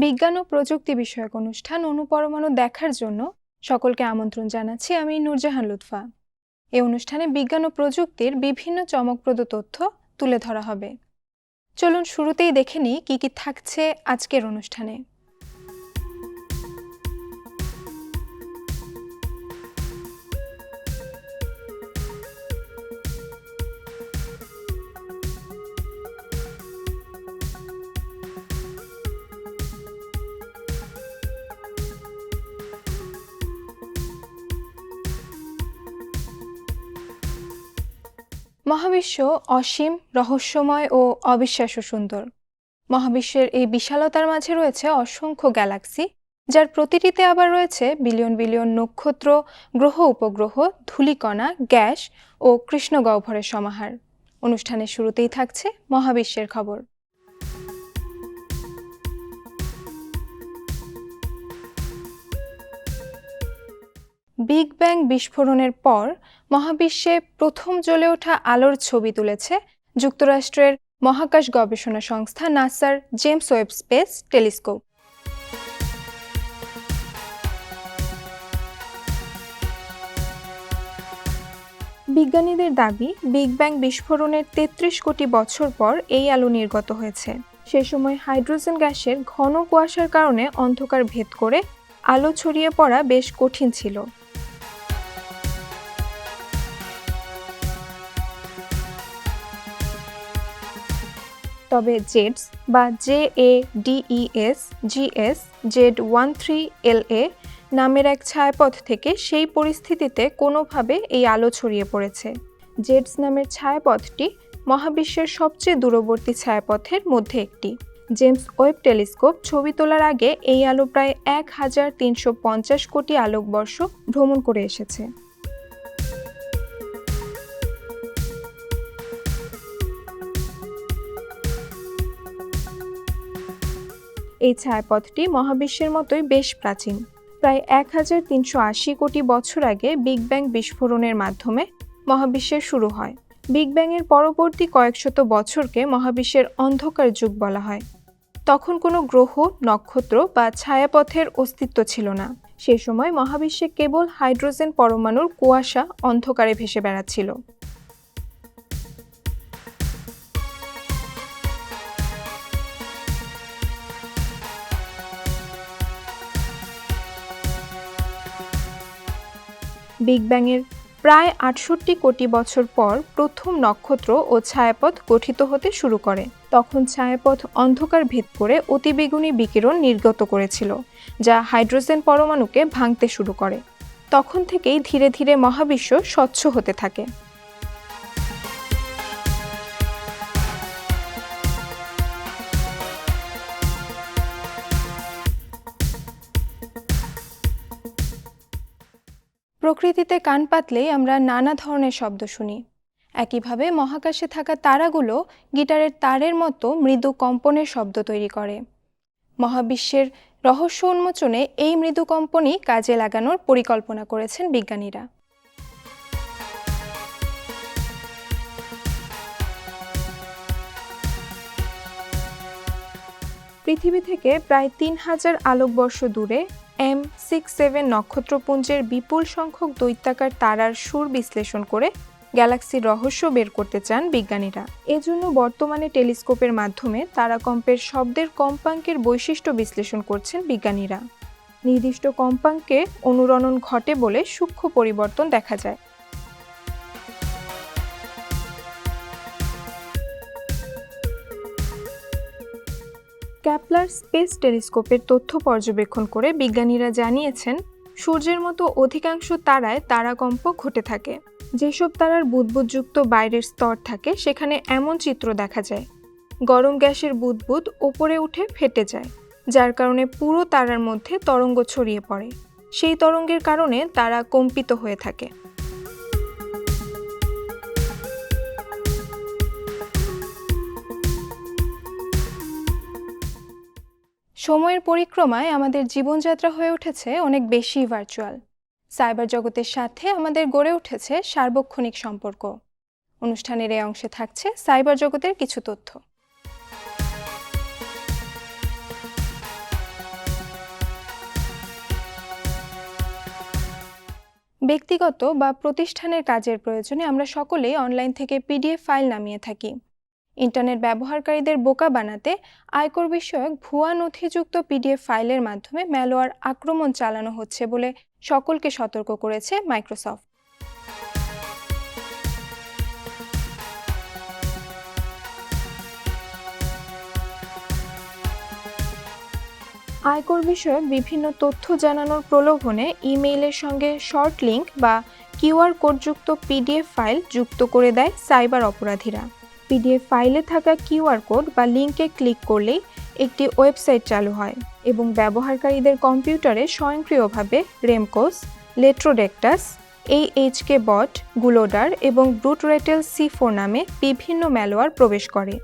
বিজ্ঞান ও প্রযুক্তি বিষয়ক অনুষ্ঠান অনুপরমাণু দেখার জন্য সকলকে আমন্ত্রণ জানাচ্ছি আমি নূরজাহান লুৎফা। এ অনুষ্ঠানে বিজ্ঞান ও প্রযুক্তির বিভিন্ন চমকপ্রদ তথ্য তুলে ধরা হবে। চলুন শুরুতেই দেখে নিই কী কী থাকছে আজকের অনুষ্ঠানে। মহাবিশ্ব অসীম, রহস্যময় ও অবিশ্বাস্য সুন্দর। মহাবিশ্বের এই বিশালতার মাঝে রয়েছে অসংখ্য গ্যালাক্সি, যার প্রতিটিতে আবার রয়েছে বিলিয়ন বিলিয়ন নক্ষত্র, গ্রহ উপগ্রহ, ধূলিকণা, গ্যাস ও কৃষ্ণগহ্বরের সমাহার। অনুষ্ঠানের শুরুতেই থাকছে মহাবিশ্বের খবর। বিগ ব্যাং বিস্ফোরণের পর মহাবিশ্বে প্রথম জ্বলে ওঠা আলোর ছবি তুলেছে যুক্তরাষ্ট্রের মহাকাশ গবেষণা সংস্থা নাসার জেমস ওয়েব স্পেস টেলিস্কোপ। বিজ্ঞানীদের দাবি, বিগ ব্যাং বিস্ফোরণের তেত্রিশ কোটি বছর পর এই আলো নির্গত হয়েছে। সে সময় হাইড্রোজেন গ্যাসের ঘন কুয়াশার কারণে অন্ধকার ভেদ করে আলো ছড়িয়ে পড়া বেশ কঠিন ছিল। তবে জেডস বা J A D E S G S, Z one three L A নামের এক ছায়াপথ থেকে সেই পরিস্থিতিতে কোনোভাবে এই আলো ছড়িয়ে পড়েছে। জেডস নামের ছায়াপথটি মহাবিশ্বের সবচেয়ে দূরবর্তী ছায়াপথের মধ্যে একটি। জেমস ওয়েব টেলিস্কোপ ছবি তোলার আগে এই আলো প্রায় এক হাজার তিনশো পঞ্চাশ কোটি আলোকবর্ষ ভ্রমণ করে এসেছে। এই ছায়াপথটি মহাবিশ্বের মতোই বেশ প্রাচীন। প্রায় এক হাজার তিনশো আশি কোটি বছর আগে বিগ ব্যাং বিস্ফোরণের মাধ্যমে মহাবিশ্বের শুরু হয়। বিগ ব্যাংয়ের পরবর্তী কয়েকশত বছরকে মহাবিশ্বের অন্ধকার যুগ বলা হয়। তখন কোনো গ্রহ, নক্ষত্র বা ছায়াপথের অস্তিত্ব ছিল না। সে সময় মহাবিশ্বে কেবল হাইড্রোজেন পরমাণুর কুয়াশা অন্ধকারে ভেসে বেড়াচ্ছিল। বিগ ব্যাংয়ের প্রায় আটষট্টি কোটি বছর পর প্রথম নক্ষত্র ও ছায়াপথ গঠিত হতে শুরু করে। তখন ছায়াপথ অন্ধকার ভেদ করে অতিবেগুনি বিকিরণ নির্গত করেছিল, যা হাইড্রোজেন পরমাণুকে ভাঙতে শুরু করে। তখন থেকেই ধীরে ধীরে মহাবিশ্ব স্বচ্ছ হতে থাকে। প্রকৃতিতে কান পাতলেই আমরা নানা ধরনের শব্দ শুনি। একইভাবে মহাকাশে থাকা তারাগুলো গিটারের তারের মতো মৃদু কম্পনের শব্দ তৈরি করে। মহাবিশ্বের রহস্য উন্মোচনে এই মৃদু কম্পনই কাজে লাগানোর পরিকল্পনা করেছেন বিজ্ঞানীরা। পৃথিবী থেকে প্রায় তিন হাজার আলোকবর্ষ দূরে এম সিক্স সেভেন নক্ষত্রপুঞ্জের বিপুল সংখ্যক দৈত্যাকার তারার সুর বিশ্লেষণ করে গ্যালাক্সির রহস্য বের করতে চান বিজ্ঞানীরা। এজন্য বর্তমানে টেলিস্কোপের মাধ্যমে তারাকম্পের শব্দের কম্পাঙ্কের বৈশিষ্ট্য বিশ্লেষণ করছেন বিজ্ঞানীরা। নির্দিষ্ট কম্পাঙ্কে অনুরণন ঘটে বলে সূক্ষ্ম পরিবর্তন দেখা যায়। ক্যাপলার স্পেস টেলিস্কোপের তথ্য পর্যবেক্ষণ করে বিজ্ঞানীরা জানিয়েছেন, সূর্যের মতো অধিকাংশ তারায় তারাকম্প ঘটে থাকে। যেসব তারার বুদবুদযুক্ত বাইরের স্তর থাকে, সেখানে এমন চিত্র দেখা যায়। গরম গ্যাসের বুদবুদ ওপরে উঠে ফেটে যায়, যার কারণে পুরো তারার মধ্যে তরঙ্গ ছড়িয়ে পড়ে। সেই তরঙ্গের কারণে তারা কম্পিত হয়ে থাকে। সময়ের পরিক্রমায় আমাদের জীবনযাত্রা হয়ে উঠেছে অনেক বেশি ভার্চুয়াল সাইবার জগতের সাথে আমাদের গড়ে উঠেছে সার্বক্ষণিক সম্পর্ক। অনুষ্ঠানের এই অংশে থাকছে সাইবার জগতের কিছু তথ্য। ব্যক্তিগত বা প্রতিষ্ঠানের কাজের প্রয়োজনে আমরা সকলেই অনলাইন থেকে পিডিএফ ফাইল নামিয়ে থাকি। ইন্টারনেট ব্যবহারকারীদের বোকা বানাতে আয়কর বিষয়ক ভুয়া নথিযুক্ত পিডিএফ ফাইলের মাধ্যমে ম্যালওয়্যার আক্রমণ চালানো হচ্ছে বলে সকলকে সতর্ক করেছে মাইক্রোসফট। আয়কর বিষয়ক বিভিন্ন তথ্য জানানোর প্রলোভনে ইমেইলের সঙ্গে শর্ট লিংক বা কিউআর কোডযুক্ত পিডিএফ ফাইল যুক্ত করে দেয় সাইবার অপরাধীরা। পিডিএফ ফাইলে থাকা কিউআর কোড বা লিঙ্কে ক্লিক করলেই একটি ওয়েবসাইট চালু হয় এবং ব্যবহারকারীদের কম্পিউটারে স্বয়ংক্রিয়ভাবে রেমকোস লেট্রোডেক্টাস এই এইচকে বট গুলোডার এবং ব্রুটরেটেল সি ফোর নামে বিভিন্ন ম্যালওয়্যার প্রবেশ করে।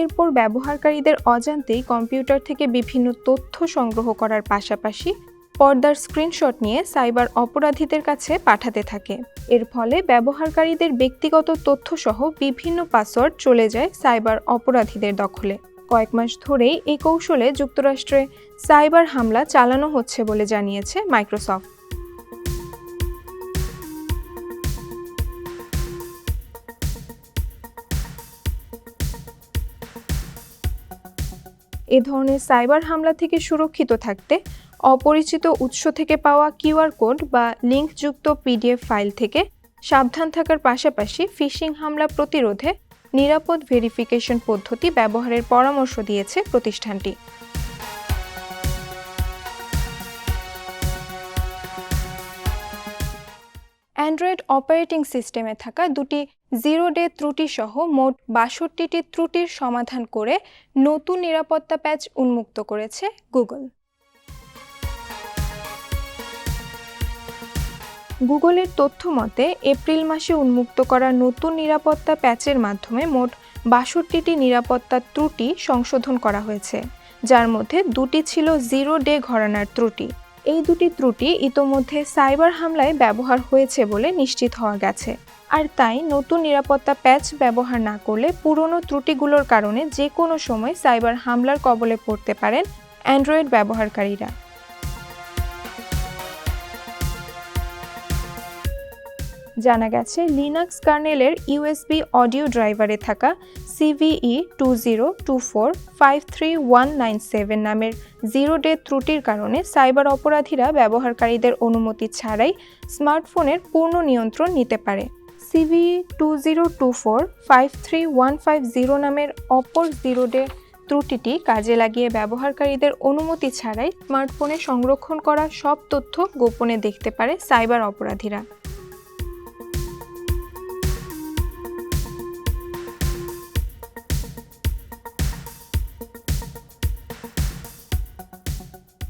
এরপর ব্যবহারকারীদের অজান্তেই কম্পিউটার থেকে বিভিন্ন তথ্য সংগ্রহ করার পাশাপাশি পর্দার স্ক্রিনশট নিয়ে সাইবার অপরাধীদের কাছে পাঠাতে থাকে। এর ফলে ব্যবহারকারীদের ব্যক্তিগত তথ্যসহ বিভিন্ন পাসওয়ার্ড চলে যায় সাইবার অপরাধীদের দখলে। কয়েক মাস ধরেই এই কৌশলে যুক্তরাষ্ট্রে সাইবার হামলা চালানো হচ্ছে বলে জানিয়েছে মাইক্রোসফট। এ ধরনের সাইবার হামলা থেকে সুরক্ষিত থাকতে অপরিচিত উৎস থেকে পাওয়া কিউআর কোড বা লিঙ্কযুক্ত পিডিএফ ফাইল থেকে সাবধান থাকার পাশাপাশি ফিশিং হামলা প্রতিরোধে নিরাপদ ভেরিফিকেশন পদ্ধতি ব্যবহারের পরামর্শ দিয়েছে প্রতিষ্ঠানটি। অ্যান্ড্রয়েড অপারেটিং সিস্টেমে থাকা দুটি জিরো ডে ত্রুটি সহ মোট বাষট্টিটি ত্রুটির সমাধান করে নতুন নিরাপত্তা প্যাচ উন্মুক্ত করেছে গুগল। গুগলের তথ্য মতে, এপ্রিল মাসে উন্মুক্ত করা নতুন নিরাপত্তা প্যাচের মাধ্যমে মোট বাষট্টিটি নিরাপত্তা ত্রুটি সংশোধন করা হয়েছে, যার মধ্যে দুটি ছিল জিরো ডে ঘরানার ত্রুটি। এই দুটি ত্রুটি ইতোমধ্যে সাইবার হামলায় ব্যবহার হয়েছে বলে নিশ্চিত হওয়া গেছে। আর তাই নতুন নিরাপত্তা প্যাচ ব্যবহার না করলে পুরনো ত্রুটিগুলোর কারণে যে কোনো সময় সাইবার হামলার কবলে পড়তে পারেন অ্যান্ড্রয়েড ব্যবহারকারীরা। জানা গেছে লিনাক্স কার্নেলের ইউএসবি অডিও ড্রাইভারে থাকা CVE two zero two four five three one nine seven নামের জিরো ডে ত্রুটির কারণে সাইবার অপরাধীরা ব্যবহারকারীদের অনুমতি ছাড়াই স্মার্টফোনের পূর্ণ নিয়ন্ত্রণ নিতে পারে। CV two zero two four five three one five zero নামের অপর জিরো ডে ত্রুটিটি কাজে লাগিয়ে ব্যবহারকারীদের অনুমতি ছাড়াই স্মার্টফোনে সংরক্ষণ করা সব তথ্য গোপনে দেখতে পারে সাইবার অপরাধীরা।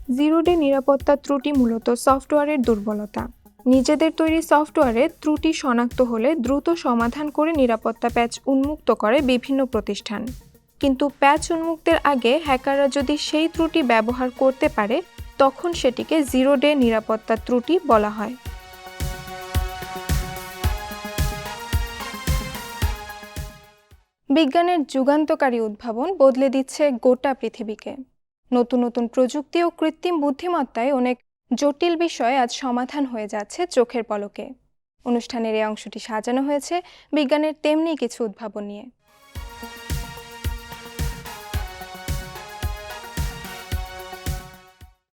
জিরো ডে নিরাপত্তা ত্রুটি মূলত সফটওয়্যারের দুর্বলতা। নিজেদের তৈরি সফটওয়্যারে ত্রুটি শনাক্ত হলে দ্রুত সমাধান করে নিরাপত্তা প্যাচ উন্মুক্ত করে বিভিন্ন প্রতিষ্ঠান। কিন্তু প্যাচ উন্মুক্তের আগে হ্যাকাররা যদি সেই ত্রুটি ব্যবহার করতে পারে, তখন সেটিকে জিরো ডে নিরাপত্তা ত্রুটি বলা হয়। বিজ্ঞানের যুগান্তকারী উদ্ভাবন বদলে দিচ্ছে গোটা পৃথিবীকে। নতুন নতুন প্রযুক্তি ও কৃত্রিম বুদ্ধিমত্তায় অনেক জটিল বিষয় আজ সমাধান হয়ে যাচ্ছে চোখের পলকে। অনুষ্ঠানের এই অংশটি সাজানো হয়েছে বিজ্ঞানের তেমনি কিছু উদ্ভাবন নিয়ে।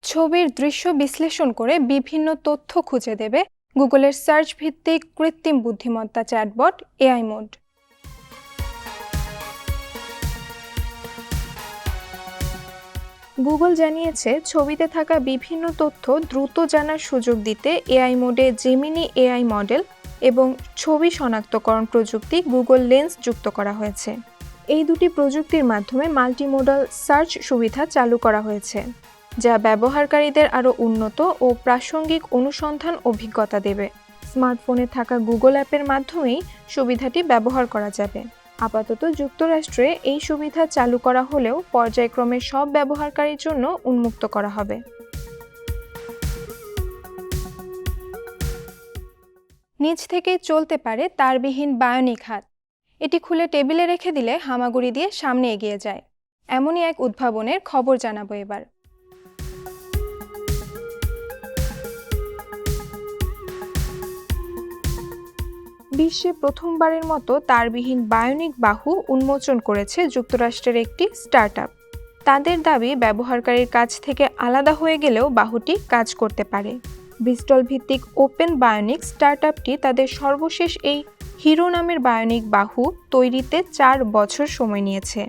ছবির দৃশ্য বিশ্লেষণ করে বিভিন্ন তথ্য খুঁজে দেবে গুগলের সার্চ ভিত্তিক কৃত্রিম বুদ্ধিমত্তা চ্যাটবট এআই মোড। গুগল জানিয়েছে, ছবিতে থাকা বিভিন্ন তথ্য দ্রুত জানার সুযোগ দিতে এআই মোডে জেমিনি এআই মডেল এবং ছবি শনাক্তকরণ প্রযুক্তি গুগল লেন্স যুক্ত করা হয়েছে। এই দুটি প্রযুক্তির মাধ্যমে মাল্টিমোডাল সার্চ সুবিধা চালু করা হয়েছে, যা ব্যবহারকারীদের আরও উন্নত ও প্রাসঙ্গিক অনুসন্ধান অভিজ্ঞতা দেবে। স্মার্টফোনে থাকা গুগল অ্যাপের মাধ্যমেই সুবিধাটি ব্যবহার করা যাবে। আপাতত যুক্তরাষ্ট্রে এই সুবিধা চালু করা হলেও পর্যায়ক্রমে সব ব্যবহারকারীর জন্য উন্মুক্ত করা হবে। নিচ থেকে চলতে পারে তারবিহীন বায়োনিক হাত। এটি খুলে টেবিলে রেখে দিলে হামাগুড়ি দিয়ে সামনে এগিয়ে যায়। এমনই এক উদ্ভাবনের খবর জানাব এবার। বিশ্বে প্রথমবারের মতো তারবিহীন বায়োনিক বাহু উন্মোচন করেছে যুক্তরাষ্ট্রের একটি স্টার্টআপ। তাদের দাবি, ব্যবহারকারীর কাছ থেকে আলাদা হয়ে গেলেও বাহুটি কাজ করতে পারে। ব্রিস্টল ভিত্তিক ওপেন বায়োনিক স্টার্ট আপটি তাদের সর্বশেষ এই হিরো নামের বায়োনিক বাহু তৈরিতে চার বছর সময় নিয়েছে।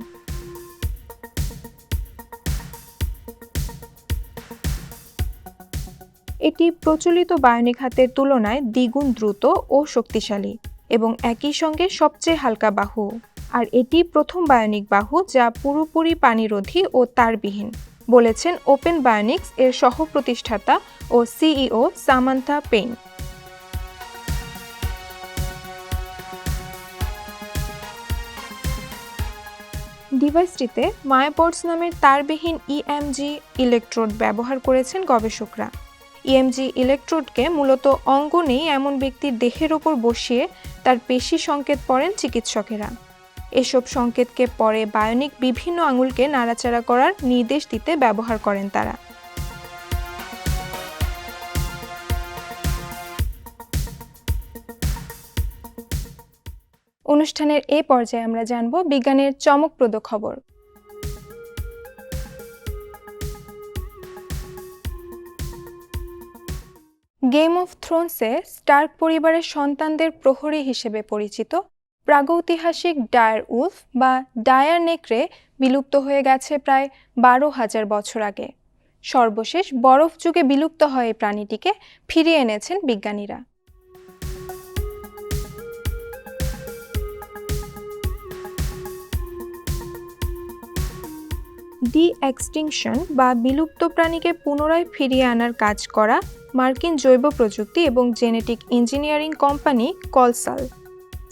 এটি প্রচলিত বায়োনিক হাতের তুলনায় দ্বিগুণ দ্রুত ও শক্তিশালী এবং একই সঙ্গে সবচেয়ে হালকা বাহু। আর এটি প্রথম বায়োনিক বাহু যা পুরোপুরি পানিরোধী ও তারবিহীন, বলেছেন ওপেন বায়োনিক্স এর সহ প্রতিষ্ঠাতা ও সিইও সামান্থা পেইন। ডিভাইসটিতে মায়াপোর্টস নামের তারবিহীন ইএমজি ইলেকট্রোড ব্যবহার করেছেন গবেষকরা। ইএমজি ইলেকট্রোডকে মূলত অঙ্গ নেই এমন ব্যক্তির দেহের ওপর বসিয়ে তার পেশি সংকেত পড়েন চিকিৎসকেরা। এসব সংকেতকে পরে বায়োনিক বিভিন্ন আঙুলকে নাড়াচাড়া করার নির্দেশ দিতে ব্যবহার করেন তারা। অনুষ্ঠানের এ পর্যায়ে আমরা জানব বিজ্ঞানের চমকপ্রদ খবর। গেম অফ থ্রোনসে স্টার্ক পরিবারের সন্তানদের প্রহরী হিসেবে পরিচিত। প্রাগৈতিহাসিক ডায়ার উলফ বা ডায়ার নেকড়ে বিলুপ্ত হয়ে গেছে প্রায় বারো হাজার বছর আগে। সর্বশেষ বরফ যুগে বিলুপ্ত হয় এই প্রাণীটিকে ফিরিয়ে এনেছেন বিজ্ঞানীরা। ডি এক্সটিংশন বা বিলুপ্ত প্রাণীকে পুনরায় ফিরিয়ে আনার কাজ করা মার্কিন জৈব প্রযুক্তি এবং genetic engineering company Colossal.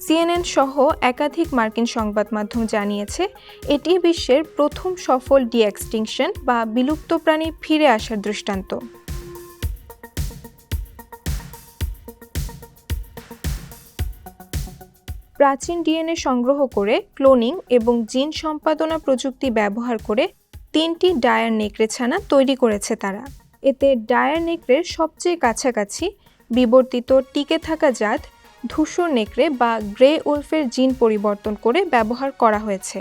CNN সহ একাধিক মার্কিন সংবাদ মাধ্যম জানিয়েছে, এটি বিশ্বের প্রথম সফল ডি এক্সটিংশন বা বিলুপ্ত প্রাণী ফিরে আসার দৃষ্টান্ত। প্রাচীন ডিএনএ সংগ্রহ করে, ক্লোনিং এবং জিন সম্পাদনা প্রযুক্তি ব্যবহার করে তিনটি ডায়ার নেকড়ে ছানা তৈরি করেছে তারা। এতে ডায়ার নেকড়ের সবচেয়ে কাছাকাছি, বিবর্তিত টিকে থাকা জাত ধূসর নেকড়ে বা গ্রে উলফের জিন পরিবর্তন করে ব্যবহার করা হয়েছে।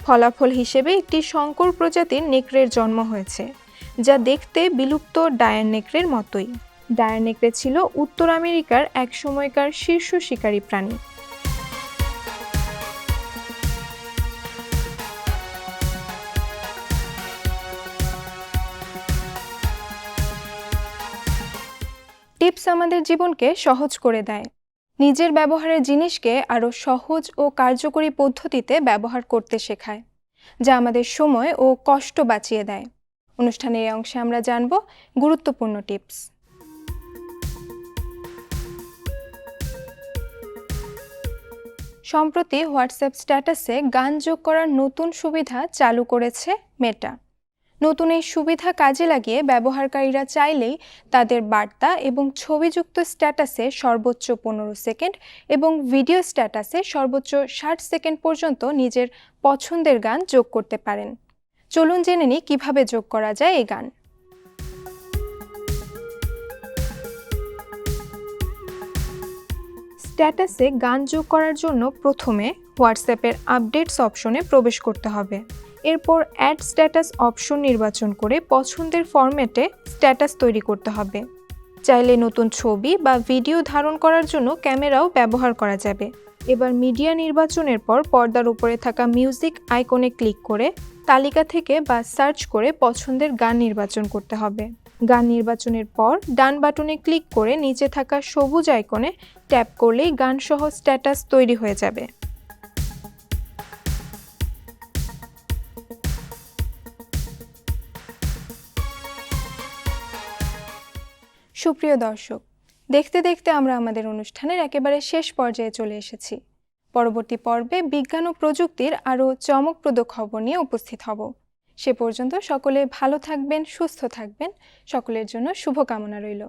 ফলাফল হিসেবে একটি শঙ্কর প্রজাতির নেকড়ের জন্ম হয়েছে, যা দেখতে বিলুপ্ত ডায়ার নেকড়ের মতোই। ডায়ার নেকড়ে ছিল উত্তর আমেরিকার এক সময়কার শীর্ষ শিকারী প্রাণী। আমাদের জীবনকে সহজ করে দেয়। নিজের ব্যবহারের জিনিসকে আরও সহজ ও কার্যকরী পদ্ধতিতে ব্যবহার করতে শেখায়, যা আমাদের সময় ও কষ্ট বাঁচিয়ে দেয়। অনুষ্ঠানের এই অংশে আমরা জানব গুরুত্বপূর্ণ টিপস। সম্প্রতি হোয়াটসঅ্যাপ স্ট্যাটাসে গান যোগ করার নতুন সুবিধা চালু করেছে মেটা। নতুন এই সুবিধা কাজে লাগিয়ে ব্যবহারকারীরা চাইলেই তাদের বার্তা এবং ছবিযুক্ত স্ট্যাটাসে সর্বোচ্চ পনেরো সেকেন্ড এবং ভিডিও স্ট্যাটাসে সর্বোচ্চ ষাট সেকেন্ড পর্যন্ত নিজের পছন্দের গান যোগ করতে পারেন। চলুন জেনে নিই কীভাবে যোগ করা যায় এই গান। স্ট্যাটাসে গান যোগ করার জন্য প্রথমে হোয়াটসঅ্যাপের আপডেটস অপশনে প্রবেশ করতে হবে। এরপর অ্যাড স্ট্যাটাস অপশন নির্বাচন করে পছন্দের ফরম্যাটে স্ট্যাটাস তৈরি করতে হবে। চাইলে নতুন ছবি বা ভিডিও ধারণ করার জন্য ক্যামেরাও ব্যবহার করা যাবে। এবার মিডিয়া নির্বাচনের পর পর্দার উপরে থাকা মিউজিক আইকনে ক্লিক করে তালিকা থেকে বা সার্চ করে পছন্দের গান নির্বাচন করতে হবে। গান নির্বাচনের পর ডান বাটনে ক্লিক করে নিচে থাকা সবুজ আইকনে ট্যাপ করলেই গানসহ স্ট্যাটাস তৈরি হয়ে যাবে। সুপ্রিয় দর্শক, দেখতে দেখতে আমরা আমাদের অনুষ্ঠানের একেবারে শেষ পর্যায়ে চলে এসেছি। পরবর্তী পর্বে বিজ্ঞান ও প্রযুক্তির আরও চমকপ্রদ খবর নিয়ে উপস্থিত হব। সে পর্যন্ত সকলে ভালো থাকবেন, সুস্থ থাকবেন। সকলের জন্য শুভকামনা রইল।